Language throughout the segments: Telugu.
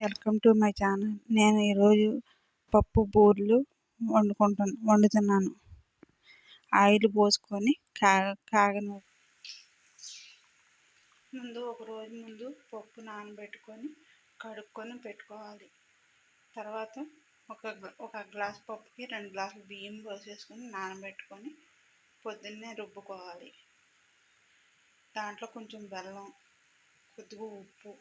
Welcome to my channel. నేను ఈరోజు పప్పు బూరెలు వండుకుంటాను వండుతున్నాను. ఆయిల్ పోసుకొని కాగ కాగను ముందు ఒక రోజు ముందు పప్పు నానబెట్టుకొని కడుక్కొని పెట్టుకోవాలి. తర్వాత ఒక ఒక గ్లాస్ పప్పుకి రెండు గ్లాసులు బియ్యం పోసేసుకొని నానబెట్టుకొని పొద్దున్నే రుబ్బుకోవాలి. దాంట్లో కొంచెం బెల్లం కొద్దిగా ఉప్పు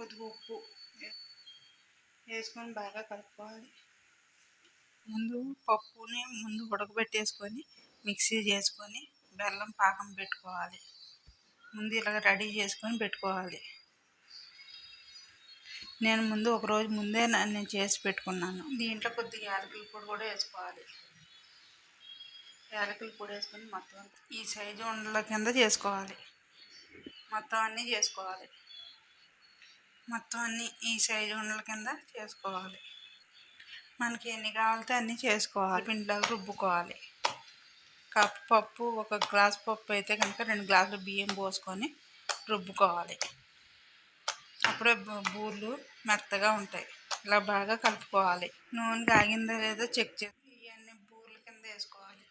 కొద్దిగా ఉప్పు వేసుకొని బాగా కలుపుకోవాలి. ముందు పప్పుని ముందు ఉడకబెట్టేసుకొని మిక్సీ చేసుకొని బెల్లం పాకం పెట్టుకోవాలి. ముందు ఇలాగ రెడీ చేసుకొని పెట్టుకోవాలి. నేను ముందు ఒక రోజు ముందే నేను చేసి పెట్టుకున్నాను. దీంట్లో కొద్దిగా యాలకుల పొడి కూడా వేసుకోవాలి. యాలకుల పొడి వేసుకొని మొత్తం ఈ సైజు ఉండల కింద చేసుకోవాలి. మొత్తం అన్నీ చేసుకోవాలి. మొత్తం అన్నీ ఈ సైజు ఉండల కింద చేసుకోవాలి. మనకి ఎన్ని కావాలితే అన్నీ చేసుకోవాలి. పిండిలాగా రుబ్బుకోవాలి. కప్పు పప్పు ఒక గ్లాస్ పప్పు అయితే కనుక రెండు గ్లాసులు బియ్యం పోసుకొని రుబ్బుకోవాలి. అప్పుడే బూర్లు మెత్తగా ఉంటాయి. ఇలా బాగా కలుపుకోవాలి. నూనె కాగిందా లేదో చెక్ చేసి ఇవన్నీ బూర్ల కింద వేసుకోవాలి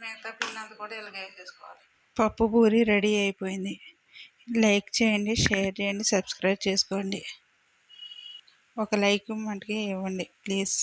మిగతా పిండి కూడా ఇలాగ వేసేసుకోవాలి. పప్పు పూరి రెడీ అయిపోయింది. లైక్ చేయండి షేర్ చేయండి సబ్స్క్రైబ్ చేసుకోండి. ఒక లైక్ మనకి ఇవ్వండి ప్లీజ్.